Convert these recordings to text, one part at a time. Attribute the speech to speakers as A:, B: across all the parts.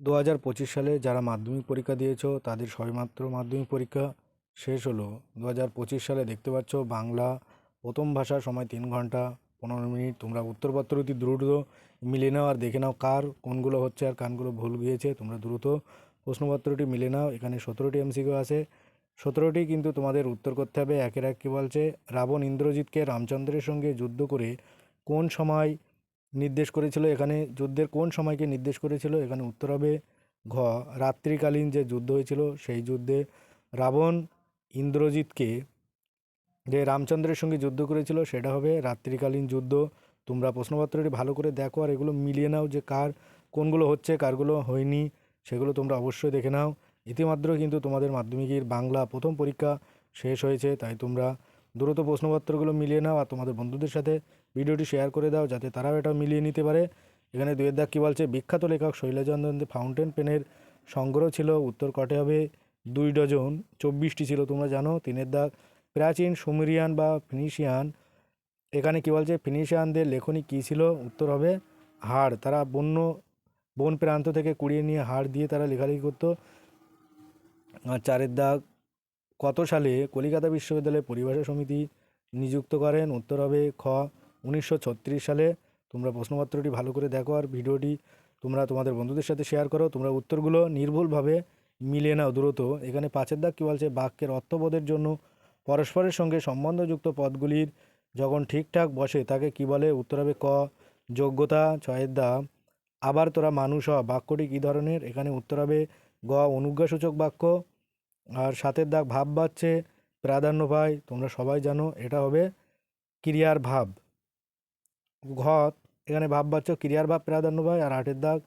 A: দু হাজার পঁচিশ সালে যারা মাধ্যমিক পরীক্ষা দিয়েছ, তাদের সবেমাত্র মাধ্যমিক পরীক্ষা শেষ হলো। দু হাজার পঁচিশ সালে দেখতে পাচ্ছ বাংলা প্রথম ভাষা সময় তিন ঘণ্টা পনেরো মিনিট। তোমরা উত্তরপত্র অতি দ্রুত মিলে নাও আর দেখে নাও কার, কোনগুলো হচ্ছে আর কানগুলো ভুল গিয়েছে। তোমরা দ্রুত প্রশ্নপত্রটি মিলে নাও, এখানে সতেরোটি এমসিকিউ আছে। সতেরোটি কিন্তু তোমাদের উত্তর করতে হবে। একের এক কী বলছে? রাবণ ইন্দ্রজিৎকে রামচন্দ্রের সঙ্গে যুদ্ধ করে কোন সময় নির্দেশ করেছিল, এখানে যুদ্ধের কোন সময়কে নির্দেশ করেছিল, এখানে উত্তর হবে ঘ। রাত্রিকালীন যে যুদ্ধ হয়েছিল, সেই যুদ্ধে রাবণ ইন্দ্রজিৎকে যে রামচন্দ্রের সঙ্গে যুদ্ধ করেছিল, সেটা হবে রাত্রিকালীন যুদ্ধ। তোমরা প্রশ্নপত্রটি ভালো করে দেখো আর এগুলো মিলিয়ে নাও যে কার কোনগুলো হচ্ছে, কারগুলো হয়নি, সেগুলো তোমরা অবশ্যই দেখে নাও। ইতিমাত্র কিন্তু তোমাদের মাধ্যমিকের বাংলা প্রথম পরীক্ষা শেষ হয়েছে, তাই তোমরা দ্রুত প্রশ্নপত্রগুলো মিলিয়ে নাও আর তোমাদের বন্ধুদের সাথে ভিডিওটি শেয়ার করে দাও যাতে তারাও এটা মিলিয়ে নিতে পারে। এখানে দুয়ের দাগ কী বলছে? বিখ্যাত লেখক শৈলচন্দ্র ফাউন্টেন পেনের সংগ্রহ ছিল, উত্তর কটে হবে দুই ডজন, চব্বিশটি ছিল, তোমরা জানো, তিনের দাগ। প্রাচীন সুমেরিয়ান বা ফিনিশিয়ান, এখানে কী বলছে? ফিনিশিয়ানদের লেখনী কী ছিল? উত্তর হবে হাড়। তারা বন্য, বন প্রান্ত থেকে কুড়িয়ে নিয়ে হাড় দিয়ে তারা লেখালেখি করতো। চারের দাগ, কত সালে কলিকাতা বিশ্ববিদ্যালয়ের পরিভাষা সমিতি নিযুক্ত করেন? উত্তর হবে খ। উনিশশো ছত্রিশ সালে তোমরা প্রশ্নপত্রটি ভালো করে দেখো আর ভিডিওটি তোমরা তোমাদের বন্ধুদের সাথে শেয়ার করো। তোমরা উত্তরগুলো নির্ভুলভাবে মিলিয়ে নাও দ্রুত। এখানে পাঁচের দাগ কী বলছে? বাক্যের অর্থবোধের জন্য পরস্পরের সঙ্গে সম্বন্ধযুক্ত পদগুলির যখন ঠিকঠাক বসে, তাকে কি বলে? উত্তর হবে ক, যোগ্যতা, ছয়ের দাগ। আবার তোরা মানুষ হ, বাক্যটি কী ধরনের? এখানে উত্তর হবে গ, অনুজ্ঞাসূচক বাক্য। আর সাতের দাগ ভাব বাড়ছে, প্রাধান্য পায়, তোমরা সবাই জানো, এটা হবে ক্রিয়ার ভাব। ঘ এখানে ভাব বাচ্চ ক্রিয়ার ভাব প্রাধান্য পায় আর আটের দাগ।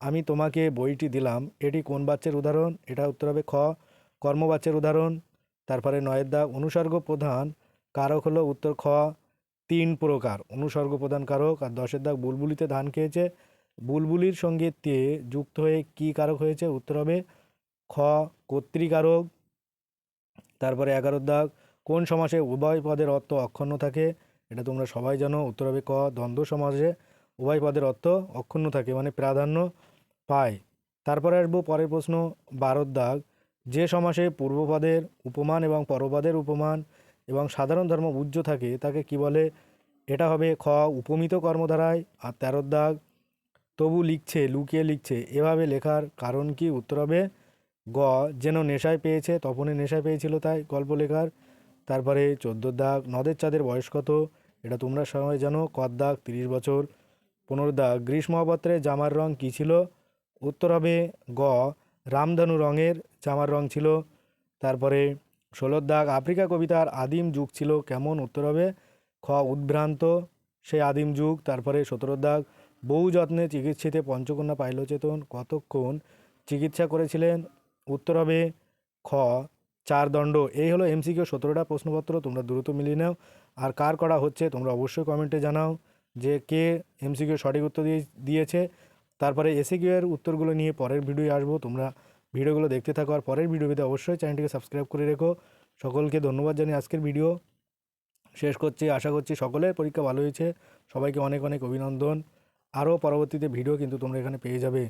A: আমি তোমাকে বইটি দিলাম। এটি কোন বাচ্চের উদাহরণ? এটা উত্তর হবে খ। কর্মবাচ্যের উদাহরণ। তারপরে নয়ের দাগ। অনুসর্গ প্রধান কারক হলো উত্তর খ। তিন প্রকার। অনুসর্গ প্রধান কারক আর দশের দাগ বুলবুলিতে ধান খেয়েছে। বুলবুলির সঙ্গে তে যুক্ত হয়ে কি কারক হয়েছে? উত্তর হবে খ। কর্তৃকারক তারপরে এগারো দাগ। কোন সমাসে উভয় পদের অর্থ অক্ষুণ্ণ থাকে? এটা তোমরা সবাই জানো, উত্তর হবে ক, দ্বন্দ্ব সমাজে উভয় পদের অর্থ অক্ষুণ্ণ থাকে মানে প্রাধান্য পায়। তারপরে আসব পরের প্রশ্ন, বারোর দাগ। যে সমাসে পূর্বপদের উপমান এবং পরপদের উপমান এবং সাধারণ ধর্ম উজ্জ্ব থাকে, তাকে কি বলে? এটা হবে খ, উপমিত কর্মধারায়, আর তেরোর দাগ, তবু লিখছে, লুকিয়ে লিখছে। এভাবে লেখার কারণ কি? উত্তর হবে গ, যেন নেশায় পেয়েছে, তপনে নেশায় পেয়েছিল তাই গল্প লেখার। তারপরে চোদ্দোর দাগ, নদের চাঁদের বয়স কত? এটা তোমরা সবাই জানো কর দাগ, তিরিশ বছর, পনেরো দাগ। গ্রীষ্ম জামার রং কী ছিল? উত্তর হবে গ, রামধনু রঙের জামার রং ছিল। তারপরে ষোলোর দাগ, আফ্রিকা কবিতার আদিম যুগ ছিল, কেমন? উত্তর হবে খ, উদ্ভ্রান্ত, সেই আদিম যুগ। তারপরে সতেরোর দাগ, বহু যত্নে চিকিৎসিতে পঞ্চকন্যা পাইলচেতন, কতক্ষণ চিকিৎসা করেছিলেন? উত্তর হবে খ, চার দণ্ড। এই হলো এমসিকিউ সতেরোটা প্রশ্নপত্র, তোমরা দ্রুত মিলিয়ে নাও। আর কার করা হচ্ছে তোমরা অবশ্যই কমেন্টে জানাও যে কে এমসিকিউ সঠিক উত্তর দিয়ে দিয়েছে। তারপরে এসিকিউ এর উত্তরগুলো নিয়ে পরের ভিডিও আসব। তোমরা ভিডিওগুলো দেখতে থাকো আর পরের ভিডিও পেতে অবশ্যই চ্যানেলটিকে সাবস্ক্রাইব করে রেখো। সকলকে ধন্যবাদ জানিয়ে আজকের ভিডিও শেষ করছি। আশা করছি সকলের পরীক্ষা ভালো হয়েছে। সবাইকে অনেক অনেক অভিনন্দন। আরও পরবর্তীতে ভিডিও কিন্তু তোমরা এখানে পেয়ে যাবে।